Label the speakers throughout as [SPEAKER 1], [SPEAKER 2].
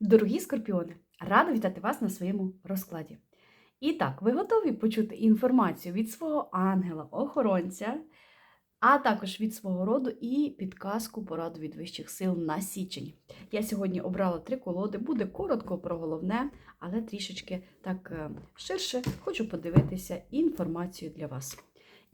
[SPEAKER 1] Дорогі скорпіони, рада вітати вас на своєму розкладі. І так, ви готові почути інформацію від свого ангела-охоронця, а також від свого роду і підказку пораду від вищих сил на січень. Я сьогодні обрала три колоди, буде коротко про головне, але трішечки так е, ширше хочу подивитися інформацію для вас.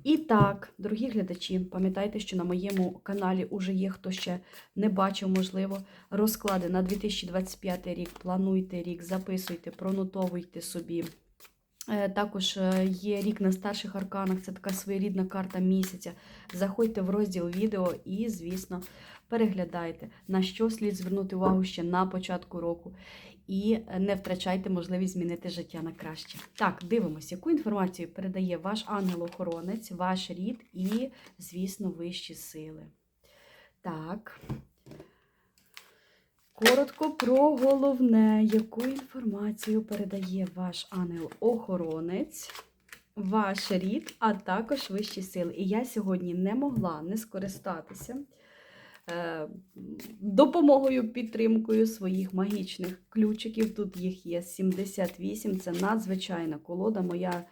[SPEAKER 1] І так, дорогі глядачі, пам'ятайте, що на моєму каналі уже є хто ще не бачив, можливо, розклади на 2025 рік. Плануйте рік, записуйте, пронотовуйте собі. Е, Також е, є рік на старших арканах, це така своєрідна карта місяця. Заходьте в розділ відео і, звісно, переглядайте, на що слід звернути увагу ще на початку року. І не втрачайте можливість змінити життя на краще. Так, дивимося, яку інформацію передає ваш ангел-охоронець, ваш рід і, звісно, вищі сили. Так. Коротко про головне, яку інформацію передає ваш ангел-охоронець, ваш рід, а також вищі сили. І я сьогодні не могла не скористатися допомогою, підтримкою своїх магічних ключиків. Тут їх є 78. Це надзвичайна колода, моя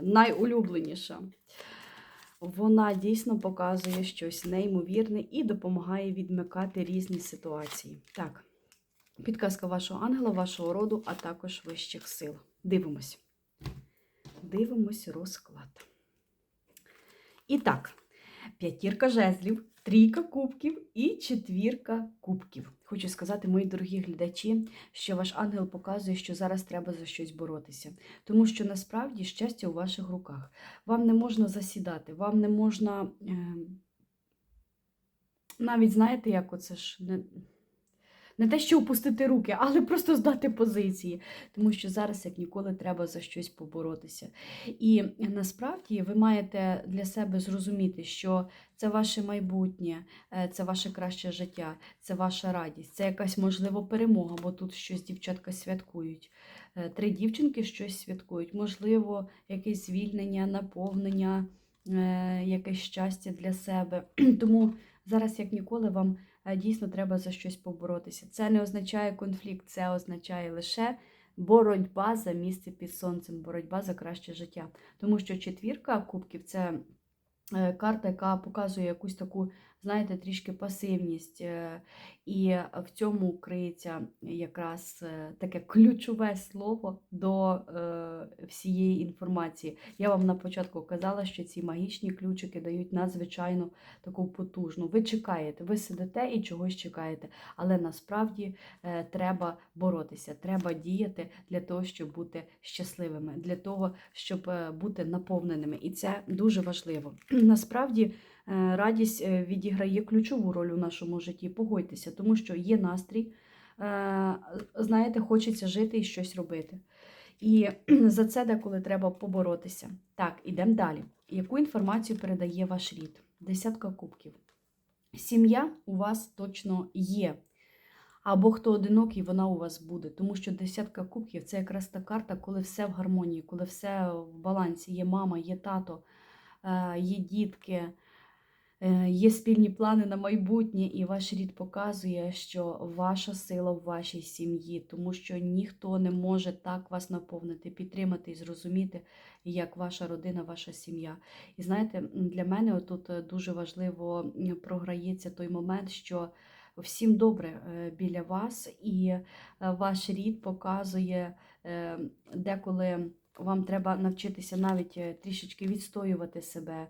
[SPEAKER 1] найулюбленіша. Вона дійсно показує щось неймовірне і допомагає відмикати різні ситуації. Так, підказка вашого ангела, вашого роду, а також вищих сил. Дивимось. Дивимось розклад. І так, п'ятірка жезлів, трійка кубків і четвірка кубків. Хочу сказати, мої дорогі глядачі, що ваш ангел показує, що зараз треба за щось боротися. Тому що насправді щастя у ваших руках. Вам не можна засідати, вам не можна. Е... Навіть знаєте, як оце ж не. Не те, що опустити руки, але просто здати позиції, тому що зараз, як ніколи, треба за щось поборотися. І насправді ви маєте для себе зрозуміти, що це ваше майбутнє, е, це ваше краще життя, це ваша радість, це якась можливо перемога, бо тут щось дівчатка святкують. Е, Три дівчинки щось святкують, можливо, якесь звільнення, наповнення, е, якесь щастя для себе. Тому зараз, як ніколи, вам дійсно треба за щось поборотися. Це не означає конфлікт, це означає лише боротьба за місце під сонцем, боротьба за краще життя. Тому що четвірка кубків це е, карта, яка показує якусь таку, знаєте, трішки пасивність. І в цьому криється якраз таке ключове слово до всієї інформації. Я вам на початку казала, що ці магічні ключики дають надзвичайно таку потужну. Ви чекаєте, ви сидите і чогось чекаєте, але насправді е, треба боротися, треба діяти для того, щоб бути щасливими, для того, щоб е, бути наповненими. І це дуже важливо. Насправді радість е, відіграє ключову роль у нашому житті. Погодьтеся, тому що є настрій. е, Знаєте, хочеться жити і щось робити. І за це деколи треба поборотися. Так, ідемо далі. Яку інформацію передає ваш рід? Десятка кубків. Сім'я у вас точно є. Або хто одинокий, вона у вас буде. Тому що десятка кубків це якраз та карта, коли все в гармонії, коли все в балансі. Є мама, є тато, е, є дітки, е, є спільні плани на майбутнє, і ваш рід показує, що ваша сила в вашій сім'ї, тому що ніхто не може так вас наповнити, підтримати і зрозуміти, як ваша родина, ваша сім'я. І знаєте, для мене тут дуже важливо програється той момент, що всім добре е, біля вас, і е, ваш рід показує е, деколи. Вам треба навчитися навіть е, трішечки відстоювати себе, е,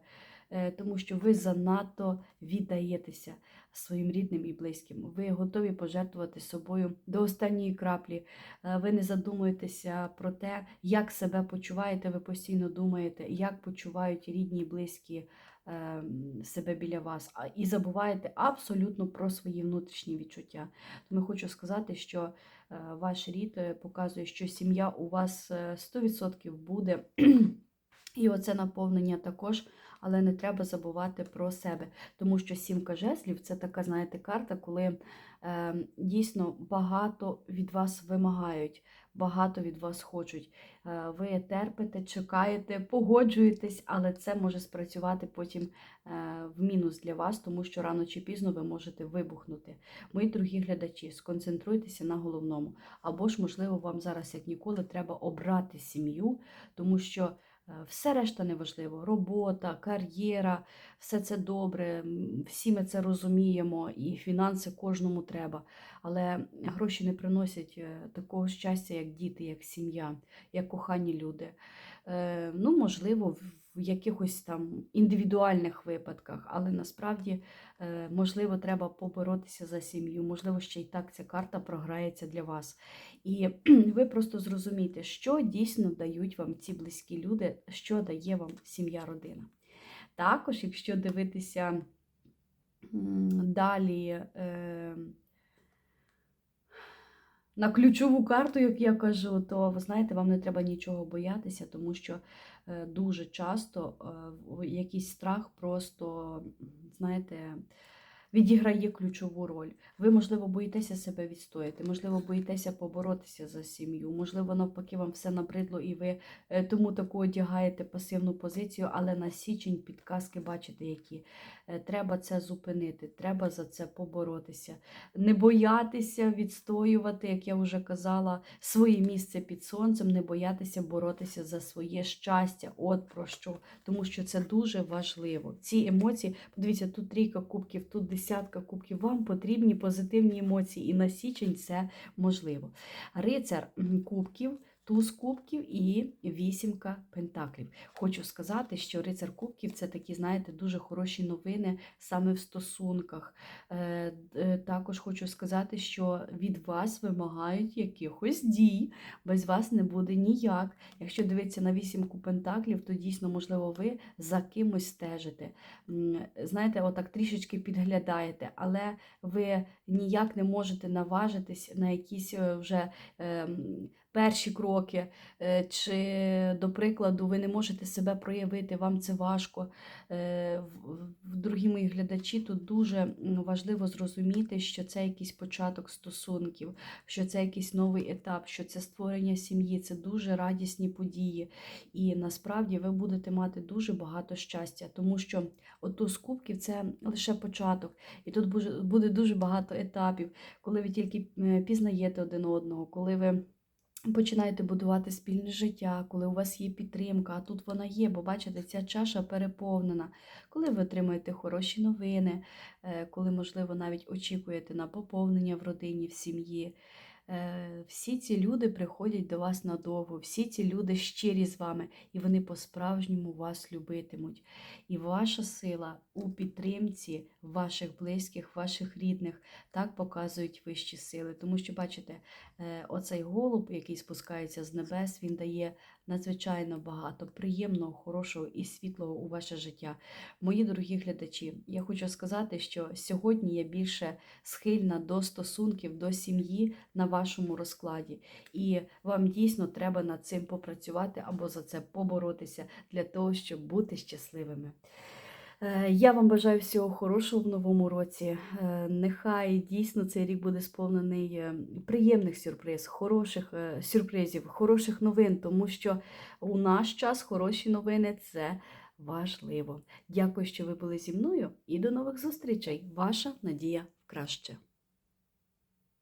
[SPEAKER 1] тому що ви занадто віддаєтеся своїм рідним і близьким. Ви готові пожертвувати собою до останньої краплі. Е, Ви не задумуєтеся про те, як себе почуваєте. Ви постійно думаєте, як почувають рідні і близькі е, себе біля вас, і забуваєте абсолютно про свої внутрішні відчуття. Тому хочу сказати, що е, ваш рід е, показує, що сім'я у вас е, 100% буде. І оце наповнення також, але не треба забувати про себе. Тому що сімка жезлів це така, знаєте, карта, коли е, дійсно багато від вас вимагають, багато від вас хочуть. Е, ви терпите, чекаєте, погоджуєтесь, але це може спрацювати потім е, в мінус для вас, тому що рано чи пізно ви можете вибухнути. Мої дорогі глядачі, сконцентруйтеся на головному. Або ж, можливо, вам зараз, як ніколи, треба обрати сім'ю, тому що. Е, Все решта неважливо. Робота, кар'єра, все це добре, всі ми це розуміємо, і фінанси кожному треба. Але гроші не приносять е, такого щастя, як діти, як сім'я, як кохані люди. Е, Ну, можливо, в якихось там індивідуальних випадках, але насправді, е, можливо, треба поборотися за сім'ю, можливо, ще й так ця карта програється для вас. І ви просто зрозумієте, що дійсно дають вам ці близькі люди, що дає вам сім'я, родина. Також, якщо дивитися далі. На ключову карту, як я кажу, то ви знаєте, вам не треба нічого боятися, тому що е, дуже часто е, якийсь страх просто, знаєте, відіграє ключову роль. Ви, можливо, боїтеся себе відстояти, можливо, боїтеся поборотися за сім'ю, можливо, навпаки, вам все набридло, і ви е, тому таку одягаєте пасивну позицію, але на січень підказки бачите, які. Е, Треба це зупинити, треба за це поборотися не боятися відстоювати, як я вже казала, своє місце під сонцем, не боятися боротися за своє щастя. От про що. Тому що це дуже важливо. Ці емоції, подивіться, тут трійка кубків, тут десятка кубків. Вам потрібні позитивні емоції, і на січень це можливо. Рицар кубків. Туз кубків і вісімка пентаклів. Хочу сказати, що рицар кубків це такі, знаєте, дуже хороші новини саме в стосунках. Е, е, Також хочу сказати, що від вас вимагають якихось дій, без вас не буде ніяк. Якщо дивитися на вісімку пентаклів, то дійсно, можливо, ви за кимось стежите. Знаєте, отак трішечки підглядаєте, але ви ніяк не можете наважитись на якісь е, вже. Перші кроки, е, чи, до прикладу, ви не можете себе проявити, вам це важко. Е, Дорогі мої глядачі, тут дуже важливо зрозуміти, що це якийсь початок стосунків, що це якийсь новий етап, що це створення сім'ї, це дуже радісні події. І насправді ви будете мати дуже багато щастя, тому що оту з кубків це лише початок. І тут буде- дуже багато етапів, коли ви тільки пізнаєте один одного, коли ви. Починаєте будувати спільне життя, коли у вас є підтримка, а тут вона є, бо бачите, ця чаша переповнена. Коли ви отримуєте хороші новини, е, коли, можливо, навіть очікуєте на поповнення в родині, в сім'ї. Е, Всі ці люди приходять до вас надовго, всі ці люди щирі з вами, і вони по-справжньому вас любитимуть. І ваша сила у підтримці ваших близьких, ваших рідних, так показують вищі сили. Тому що, бачите, е, оцей голуб, який спускається з небес, він дає надзвичайно багато приємного, хорошого і світлого у ваше життя. Мої дорогі глядачі, я хочу сказати, що сьогодні я більше схильна до стосунків, до сім'ї на вашому розкладі. І вам дійсно треба над цим попрацювати або за це поборотися для того, щоб бути щасливими. Е, Я вам бажаю всього хорошого в новому році. Е, Нехай дійсно цей рік буде сповнений е, приємних сюрприз, хороших сюрпризів, хороших новин, тому що у наш час хороші новини це важливо. Дякую, що ви були зі мною, і до нових зустрічей. Ваша Надія в краще.